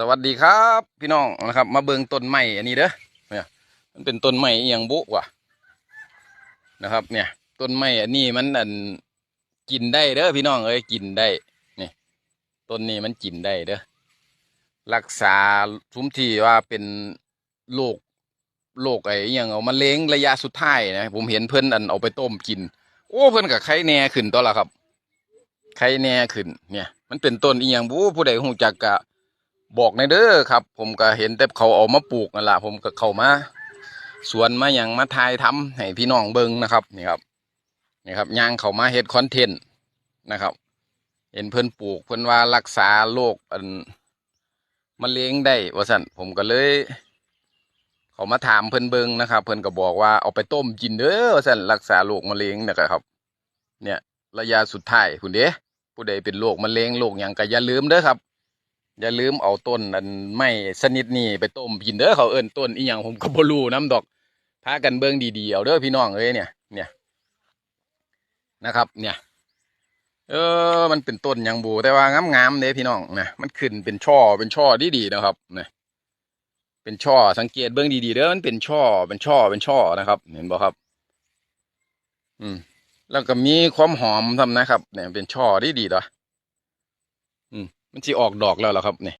สวัสดีครับ พี่น้องนะครับ มาเบิงต้นไม้อันนี้เด้อเนี่ยมันเป็นต้นไม้อหย่างบุว่ะนะครับ เนี่ยต้นไม้อันนี้มันอันกินได้เด้อพี่น้องเอ้ยกินได้นี่ต้นนี้มันกินได้เด้อรักษาทุมที่ว่าเป็นโรคโรคไอ้อย่างเอามะเร็งระยะสุดท้ายนะผมเห็นเพิ่อนอันเอาไปต้มกิน โอ้เพิ่อนกับไข้แหน่ขึ้นตัวละครับไข่แหน่ขึ้นเนี่ย มันเป็นต้นอีหยังบูผู้ใดหูจักกะ บอกในเด้อครับ ผมก็เห็นแต่เขาเอามาปลูกนั่นแหละผมก็เข้ามาสวนมาอย่างมาทายทำให้พี่น้องเบิ่งนะครับนี่ครับนี่ครับย่างเขามาเฮ็ดคอนเทนต์นะครับ เห็นเพิ่อนปลูกเพิ่อนว่ารักษาโรคอันมะเร็งได้ว่าสั่นผมก็เลยเขามาถามเพิ่อนเบิ่งนะครับ เพิ่อนก็บอกว่าเอาไปต้มกินเด้อว่าสั่นรักษาโรคมะเร็งนะครับ เนี่ย ระยะสุดท้ายคุณเด้ผู้ใดเป็นโรคมะเร็งโรคหยังก็อย่าลืมเด้อครับ อย่าลืมเอาต้นอันไม้ชนิดนี้ไปต้มกินเด้อเขาเอิ้นต้นอีหยังผมก็บ่รู้น้ำดอกพากันเบิ่งดีๆเอาเด้อพี่น้องเอ้ยเนี่ยเนี่ยนะครับ เนี่ย เออ มันเป็นต้นยังบูแต่ว่างามๆเด้พี่น้องนะมันขึ้นเป็นช่อเป็นช่อดีๆนะครับเนี่ยเป็นช่อสังเกตเบิ่งดีๆเด้อมันเป็นช่อเป็นช่อเป็นช่อนะครับ เห็นบ่ครับ อืม แล้วก็มีความหอมทำนะครับ เนี่ยเป็นช่อดีดีๆต่ออืม มันสิออกดอกแล้วหรอครับเนี่ย